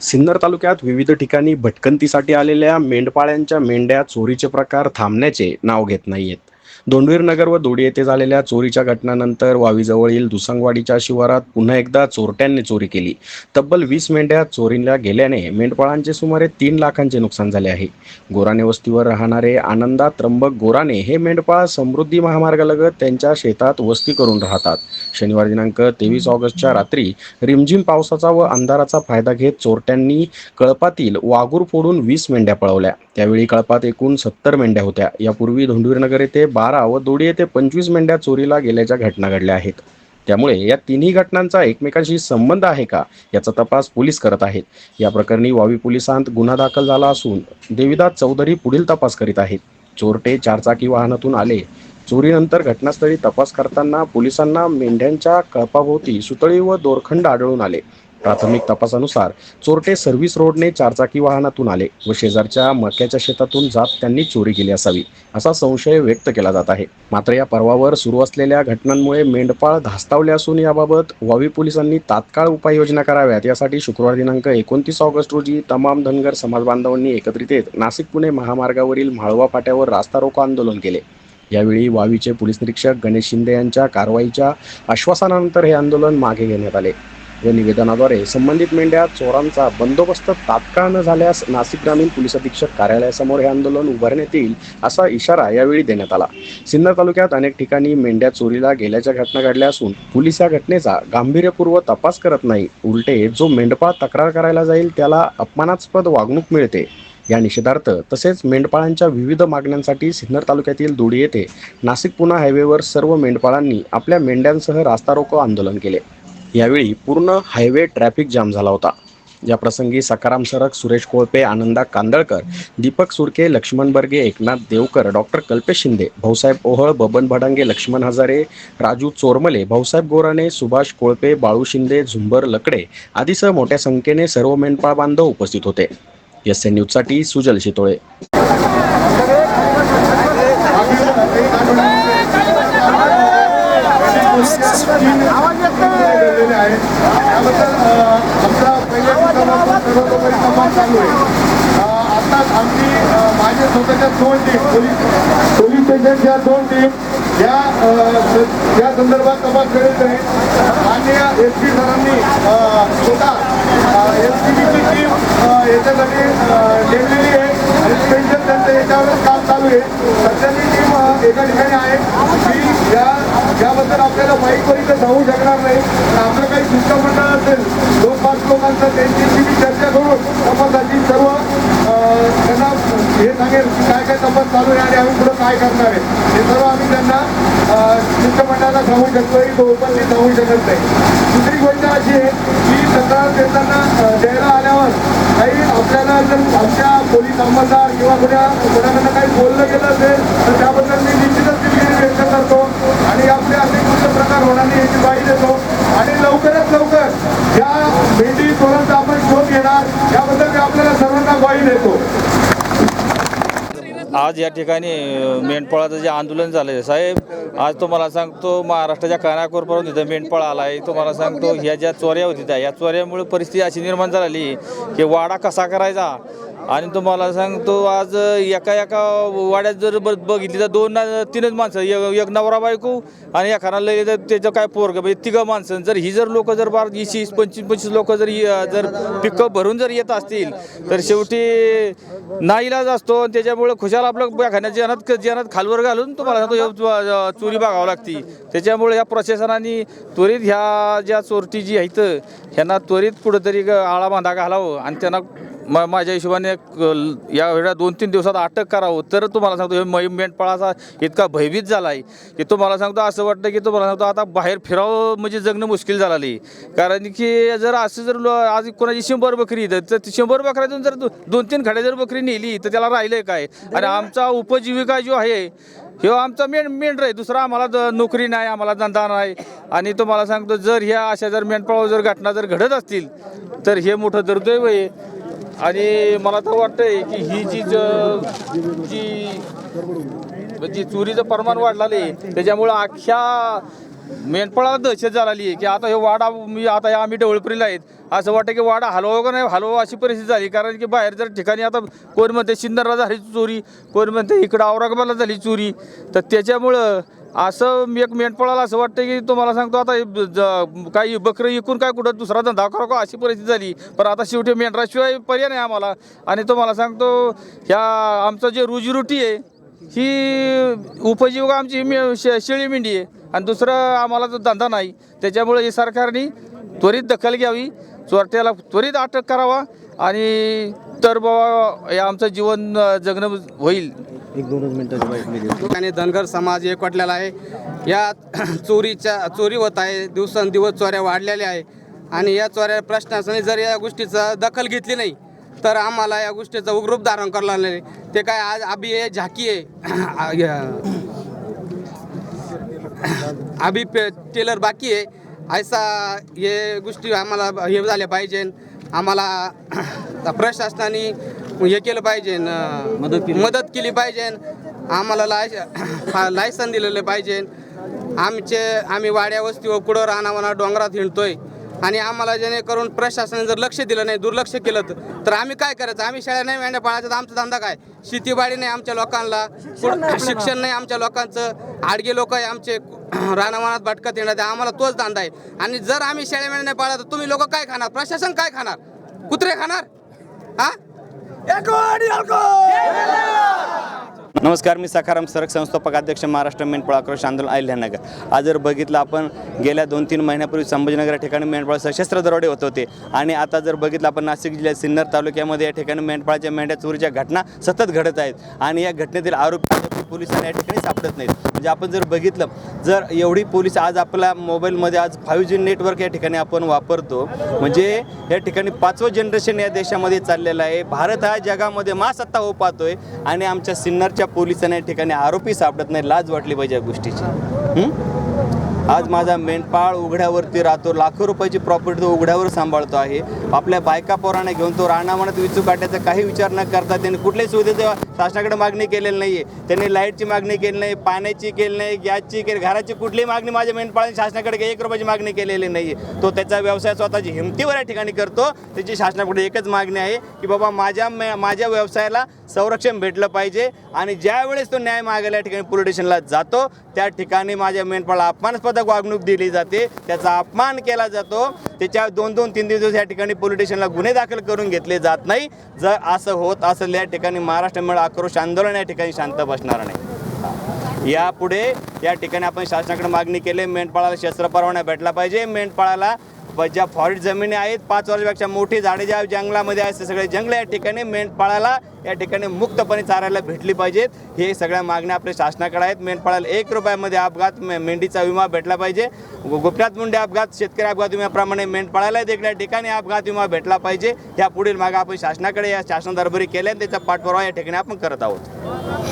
सिन्नर तालुक्यात विविध ठिकाणी भटकंतीसाठी आलेल्या मेंढपाळ्यांच्या मेंढ्या चोरीचे प्रकार थांबण्याचे नाव घेत नाहीयेत. दोंडवीर नगर व दोडी येथे झालेल्या चोरीच्या घटनानंतर वावीजवळील दुसंगवाडीच्या शिवारात पुन्हा एकदा चोरट्यांनी चोरी केली. तब्बल वीस मेंढ्या चोरीला गेल्याने मेंढपाळांचे सुमारे तीन लाखांचे नुकसान झाले आहे. गोराणे वस्तीवर राहणारे आनंदा त्र्यंबक गोराणे हे मेंढपाळ समृद्धी महामार्गालगत त्यांच्या शेतात वस्ती करून राहतात. शनिवार दिनांक तेवीस ऑगस्टच्या रात्री रिमझिम पावसाचा व अंधाराचा फायदा घेत चोरट्यांनी कळपातील वागूर फोडून वीस मेंढ्या पळवल्या. त्यावेळी कळपात एकूण सत्तर मेंढ्या होत्या. यापूर्वी धोंडवीरनगर येथे बारा व दोडी येथे पंचवीस मेंढ्या चोरीला गेल्याच्या घटना घडल्या आहेत. त्यामुळे या तिन्ही घटनांचा एकमेकांशी संबंध आहे का याचा तपास पोलीस करत आहेत. या प्रकरणी वावी पोलिसांत गुन्हा दाखल झाला असून देविदास चौधरी पुढील तपास करीत आहेत. चोरटे चारचाकी वाहनातून आले. चोरीनंतर घटनास्थळी तपास करताना पोलिसांना मेंढ्यांच्या कळपाभोवती सुतळी व दोरखंड आढळून आले. प्राथमिक तपासानुसार चोरटे सर्व्हिस रोडने चारचाकी वाहनातून आले व शेजारच्या मक्याच्या शेतातून जात त्यांनी चोरी केली असावी असा संशय व्यक्त केला जात आहे. मात्र या पर्वावर सुरू असलेल्या घटनांमुळे मेंढपाळ धास्तावले असून याबाबत वावी पोलिसांनी तात्काळ उपाययोजना कराव्यात. यासाठी शुक्रवार दिनांक एकोणतीस ऑगस्ट रोजी तमाम धनगर समाज बांधवांनी एकत्रित येत नाशिक पुणे महामार्गावरील म्हाळवा फाट्यावर रास्ता रोको आंदोलन केले. यावेळी वावीचे पोलीस निरीक्षक गणेश शिंदे यांच्या कारवाईच्या आश्वासनानंतर हे आंदोलन मागे घेण्यात आले. व निवेदनाद्वारे संबंधित मेंढ्या चोरांचा बंदोबस्त तात्काळ न झाल्यास नाशिक ग्रामीण पोलीस अधीक्षक कार्यालयासमोर हे आंदोलन उभारण्यात येईल असा इशारा यावेळी देण्यात आला. सिन्नर तालुक्यात अनेक ठिकाणी मेंढ्या चोरीला गेल्याच्या घटना घडल्या असून पोलीस या घटनेचा गांभीर्यपूर्व तपास करत नाही. उलटे जो मेंढपाळ तक्रार करायला जाईल त्याला अपमानास्पद वागणूक मिळते. या निषेधार्थ तसेच मेंढपाळांच्या विविध मागण्यांसाठी सिन्नर तालुक्यातील दोडी येथे नाशिक पुणा हायवेवर सर्व मेंढपाळांनी आपल्या मेंढ्यांसह रास्ता रोको आंदोलन केले. यावेळी पूर्ण हायवे ट्रॅफिक जाम झाला होता. या प्रसंगी सकाराम सरक सुरेश कोळपे आनंदा कांदळकर दीपक सुरके लक्ष्मण बर्गे एकनाथ देवकर डॉक्टर कल्पेश शिंदे भाऊसाहेब ओहळ बबन भडांगे लक्ष्मण हजारे राजू चोरमले भाऊसाहेब गोराणे सुभाष कोळपे बाळू शिंदे झुंबर लकडे आदीसह मोठ्या संख्येने सर्व मेंढपाळ बांधव उपस्थित होते. एस एन न्यूजसाठी सुजल शितोळे केलेले आहेत त्याबद्दल अ, आमचा पहिल्या दिवसापासून सर्वतोपरी संवाद चालू आहे आताच आत्ताच आमची माझे माझ्या स्वतःच्या दोन टीम पोलीस पोलीस स्टेशनच्या दोन टीम या अ, या संदर्भात तपास करीत आहे माननीय एस पी सरांनी स्वतः एस पी बीची टीम याच्यासाठी नेमलेली आहे. आणि स्पेशल त्यांचं याच्यावरच काम चालू आहे. सध्याची टीम एका ठिकाणी आहे. की या याबद्दल आपल्याला बाईकवर तर जाऊ शकणार नाही. तर आपलं काही शिष्टमंडळ असेल दोन पाच लोकांचं त्यांची मी चर्चा करून तपासाची सर्व त्यांना हे सांगेल की काय काय तपास चालू आहे आणि आम्ही पुढं काय करणार आहे. हे सर्व आम्ही त्यांना शिष्टमंडळाला सांगू शकतो की तो ओपनली सांगू शकत नाही. दुसरी गोष्ट अशी आहे की तक्रार देताना द्यायला आल्यावर काही आपल्याला जर आमच्या पोलीस अंमलदार किंवा कुठल्या कोणाकडनं काही बोललं गेलं असेल तर त्याबद्दल मी निश्चितच दिलगिरी व्यक्त करतो आणि आपले असे कुठले प्रकार होणार नाही याची ग्वाही देतो आणि लवकरात लवकर या भेटी चोरांचा आपण शोध घेणार याबद्दल मी आपल्याला सर्वांना ग्वाही देतो आज या ठिकाणी मेंढपाळाचं जे आंदोलन झालं आहे साहेब आज तुम्हाला सांगतो महाराष्ट्राच्या कानाकोरपर्यंत इथं मेंढपाळ आला आहे तुम्हाला सांगतो ह्या ज्या चोऱ्या होती त्या या चोऱ्यामुळे परिस्थिती अशी निर्माण झाली की वाडा कसा करायचा? आणि तुम्हाला सांगतो आज एका एका वाड्यात जर ब- बघितली तर दोन तीनच माणसं एक एक नवरा बायको आणि एखादा लय तर त्याचं काय पोरग म्हणजे तिघं माणसं. जर ही जर लोक जर बार वीस वीस पंचवीस पंचवीस लोक जर जर पिकअप भरून जर येत असतील तर शेवटी नाईलाज असतो आणि त्याच्यामुळे खुशाल आपलं एखाद्या जेनात जेनात खालवर घालून तुम्हाला सांगतो चोरी बघावं लागती. त्याच्यामुळे या प्रशासनाने त्वरित ह्या ज्या चोरटी जी आहेत ह्यांना त्वरित कुठंतरी आळा बांधा घालावं आणि त्यांना म माझ्या हिशोबाने या वेळा दोन तीन दिवसात अटक करावं. तर तुम्हाला सांगतो हे मै मेंढपाळाचा इतका भयभीत झाला आहे की तुम्हाला सांगतो असं वाटतं की तुम्हाला सांगतो आता बाहेर फिरावं म्हणजे जगणं मुश्किल झालं आहे कारण की जर असं जर आज कोणाची शंभर बकरी तर शंभर बकऱ्यातून जर दो- दोन तीन खड्या जर बकरी नेली तर त्याला राहिलं काय? आणि आमचा उपजीविका जो आहे ह्यो आमचा मेंढ मेंढर आहे दुसरा आम्हाला नोकरी नाही आम्हाला धंदा नाही. आणि तुम्हाला सांगतो जर ह्या अशा जर मेंढपाळावर जर घटना जर घडत असतील तर हे मोठं दुर्दैव आहे आणि मला तर वाटतंय की ही जी ज- जी जी चोरीचं प्रमाण वाढलेलं आहे त्याच्यामुळं अख्ख्या मेंढपाळाला दहशत झालेली आहे की आता हे वाडा मी आता हे आम्ही डवळपुरीला आहेत. असं वाटतं की वाडा हलवा का नाही? हलवा अशी परिस्थिती झाली. कारण की बाहेर जर ठिकाणी आता कोण म्हणते सिन्नरला झाली चोरी कोण म्हणते इकडं औरंगाबादला झाली चोरी तर त्याच्यामुळं असं मी एक मेंढपाळाला असं वाटतं की तुम्हाला सांगतो आता ज- काही बकरं इकून काय कुठं दुसरा धंदा करा का अशी परिस्थिती झाली. पण आता शेवटी मेंढराशिवाय पर्याय नाही आम्हाला. आणि तुम्हाला सांगतो ह्या आमचं जे रोजीरोटी आहे ही उपजीविका आमची मे- शे शेळी मेंढी आहे. आणि दुसरं आम्हाला जो धंदा नाही. त्याच्यामुळे हे सरकारने त्वरित दखल घ्यावी चोरट्याला त्वरित अटक करावा आणि तर बाबा हे आमचं जीवन जगणं होईल. आणि धनगर समाज एकवटलेला आहे. या चोरीच्या चोरी होत आहे. दिवसेंदिवस चोऱ्या वाढलेल्या आहे. आणि या चोऱ्या प्रश्नासने जर या गोष्टीचा दखल घेतली नाही तर आम्हाला या गोष्टीचं उग्रूप धारण करायला नाही. ते काय आज अभि आहे झाकी आहे? अभि पे टेलर बाकी आहे. ऐसा हे गोष्टी आम्हाला हे झाल्या पाहिजे. आम्हाला प्रशासनाने हे केलं पाहिजे मदत केली. मदत केली पाहिजे. आम्हाला लाय लायसन दिलेलं पाहिजे. आमचे आम्ही वाड्या वस्तीवर कुठं रानावना डोंगरात हिंडतोय. आणि आम्हाला जेणेकरून प्रशासनाने जर लक्ष दिलं नाही दुर्लक्ष केलं तर- आम्ही काय करायचं? आम्ही शाळा नाही मेंढ्या पाळायचं तर आमचा धंदा काय? शेतीबाडी नाही आमच्या लोकांना. शिक्षण नाही आमच्या लोकांचं. आडगे लोक आहे आमचे. रानावनात भटकत येणार आम्हाला तोच धंदा आहे. आणि जर आम्ही शेळ्या मेंढ्या नाही पाळला तर तुम्ही लोक काय खाणार? प्रशासन काय खाणार? कुत्रे खाणार? हा? नमस्कार मी सखाराम सरक संस्थापक अध्यक्ष महाराष्ट्र मेंढपाळ आक्रोश आंदोलन अहिल्यानगर आज जर बघितलं आपण गेल्या दोन तीन महिन्यापूर्वी संभाजीनगर या ठिकाणी मेंढपाळ सशस्त्र दरोडे होत होते. आणि आता जर बघितलं आपण नाशिक जिल्ह्यात सिन्नर तालुक्यामध्ये या ठिकाणी मेंढपाळाच्या मेंढ्या चोरीच्या घटना सतत घडत आहेत. आणि या घटनेतील आरोपी आरोपी पोलिसांना या ठिकाणी सापडत नाहीत. म्हणजे आपण जर बघितलं जर एवढी पोलीस आज आपल्या मोबाईलमध्ये आज फाईव्ह जी नेटवर्क या ठिकाणी आपण वापरतो म्हणजे या ठिकाणी पाचवं जनरेशन या देशामध्ये चाललेलं आहे. भारत हा जगामध्ये महासत्ता हो पाहतोय आणि आमच्या सिन्नरच्या पोलिसांना या ठिकाणी आरोपी सापडत नाही लाज वाटली पाहिजे या गोष्टीची. आज माझा मेंढपाळ उघड्यावरती राहतो लाखो रुपयाची प्रॉपर्टी तो उघड्यावर सांभाळतो आहे. आपल्या बायका पोराने घेऊन तो रानामानात विचू काढण्याचा काही विचार न करता त्याने कुठल्याही सुविधेचा शासनाकडे मागणी केलेली नाही आहे त्यांनी लाईटची मागणी केली नाही पाण्याची केली नाही गॅसची केली घराची कुठलीही मागणी माझ्या मेंढपाळांनी शासनाकडे एक रुपयाची मागणी केलेली नाही आहे तो त्याचा व्यवसाय स्वतःची हिमतीवर या ठिकाणी करतो. त्याची शासनाकडे एकच मागणी आहे की बाबा माझ्या माझ्या व्यवसायाला संरक्षण भेटलं पाहिजे आणि ज्यावेळेस तो न्याय मागायला या ठिकाणी पोलीस स्टेशनला जातो त्या ठिकाणी माझ्या मेंढपाळाला अपमानास्पदक वागणूक दिली जाते. त्याचा अपमान केला जातो. त्याच्या दोन दोन तीन तीन दिवस या ठिकाणी पोलीस स्टेशनला गुन्हे दाखल करून घेतले जात नाही. जर असं होत असेल या ठिकाणी महाराष्ट्र मेळ आक्रोश आंदोलन या ठिकाणी शांत बसणार नाही. यापुढे या ठिकाणी आपण शासनाकडे मागणी केली मेंढपाळाला शस्त्र परवाना भेटला पाहिजे. मेंढपाळाला ब- ज्या फॉरेस्ट जमिनी आहेत पाच वर्षापेक्षा मोठी झाडे ज्या जंगलामध्ये आहेत ते सगळे जंगल या ठिकाणी मेंढपाळाला या ठिकाणी मुक्तपणे चारायला भेटली पाहिजेत. हे सगळ्या मागण्या आपल्या शासनाकडे आहेत. मेंढपाळाला एक रुपयामध्ये अपघात मेंढीचा विमा भेटला पाहिजे. गोपनाथ मुंडे अपघात शेतकरी अपघात विम्याप्रमाणे मेंढपाळाला देखील या ठिकाणी अपघात विमा भेटला पाहिजे. या पुढील मागे आपण शासनाकडे या शासन दरबारी केल्या आणि त्याचा पाठपुरावा या ठिकाणी आपण करत आहोत.